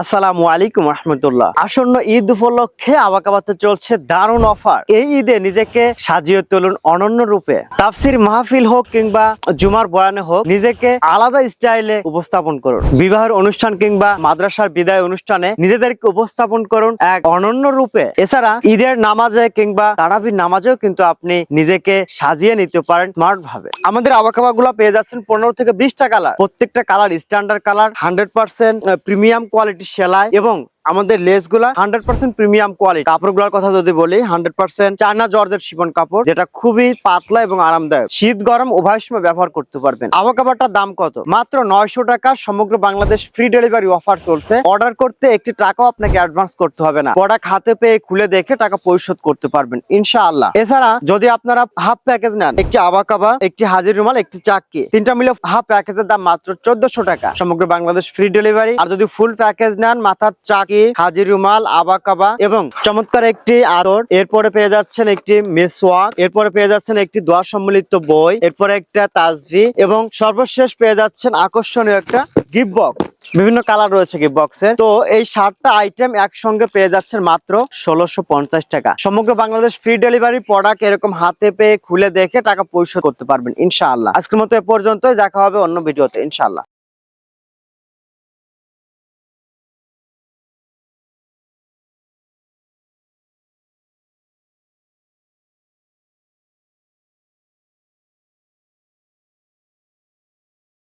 আসসালামু আলাইকুম রহমতুল্লাহ। আসন্ন ঈদ উপলক্ষে আবাকাবাতে চলছে দারুণ অফার। এই ঈদে নিজেকে সাজিয়ে তুলুন অনন্য রূপে। তাফসির মাহফিল হোক কিংবা জুমার বয়ানে হোক, নিজেকে আলাদা স্টাইলে উপস্থাপন করুন। বিবাহের অনুষ্ঠান কিংবা মাদ্রাসার বিদায় অনুষ্ঠানে নিজেদেরকে উপস্থাপন করুন এক অনন্য রূপে। এছাড়া ঈদের নামাজে কিংবা তারাবির নামাজেও কিন্তু আপনি নিজেকে সাজিয়ে নিতে পারেন স্মার্ট ভাবে আমাদের আবাকাবা গুলা পেয়ে যাচ্ছেন পনেরো থেকে বিশটা কালার। প্রত্যেকটা colour standard colour hundred percent premium quality সেলাই এবং আমাদের লেসগুলা হান্ড্রেড পার্সেন্ট প্রিমিয়াম কোয়ালিটি কাপড়গুলার কথা যদি বলি হান্ড্রেড পার্সেন্ট চায়না জর্জের শিপন কাপড়, যেটা খুবই পাতলা এবং আরামদায়ক। শীত, গরম, উভয় সময় ব্যবহার করতে পারবেন। আবা কাপড়টার দাম কত? মাত্র নয়শো টাকা, সমগ্র বাংলাদেশ ফ্রি ডেলিভারি অফার চলছে। অর্ডার করতে একটি টাকাও আপনাকে অ্যাডভান্স করতে হবে না। প্রোডাক্ট হাতে পেয়ে খুলে দেখে টাকা পরিশোধ করতে পারবেন, ইনশাআল্লাহ। এছাড়া যদি আপনারা হাফ প্যাকেজ নেন, একটি আবাকাবা একটি হাজির রুমাল, একটি চাক্কি, তিনটা মিলে হাফ প্যাকেজের দাম মাত্র চোদ্দশো টাকা। সমগ্র বাংলাদেশ ফ্রি ডেলিভারি আর যদি ফুল প্যাকেজ নেন, মাথার চাকি হাজির রুমাল, আবাকাবা এবং চমৎকার একটি আদর এরপরে পেয়ে যাচ্ছেন একটি মেসওয়াক। এরপরে পেয়ে যাচ্ছেন একটি দোয়া সম্মিলিত বই। এরপরে একটা তাজভি এবং সর্বশেষ পেয়ে যাচ্ছেন আকর্ষণীয় একটা গিফট বক্স বিভিন্ন কালার রয়েছে গিফট বক্সের তো এই সাতটা আইটেম একসঙ্গে পেয়ে যাচ্ছেন মাত্র ষোলোশো পঞ্চাশ টাকা। সমগ্র বাংলাদেশ ফ্রি ডেলিভারি প্রোডাক্ট এরকম হাতে পেয়ে খুলে দেখে টাকা পরিশোধ করতে পারবেন, ইনশাআল্লাহ। আজকের মতো এ পর্যন্তই। দেখা হবে অন্য ভিডিওতে, ইনশাআল্লাহ।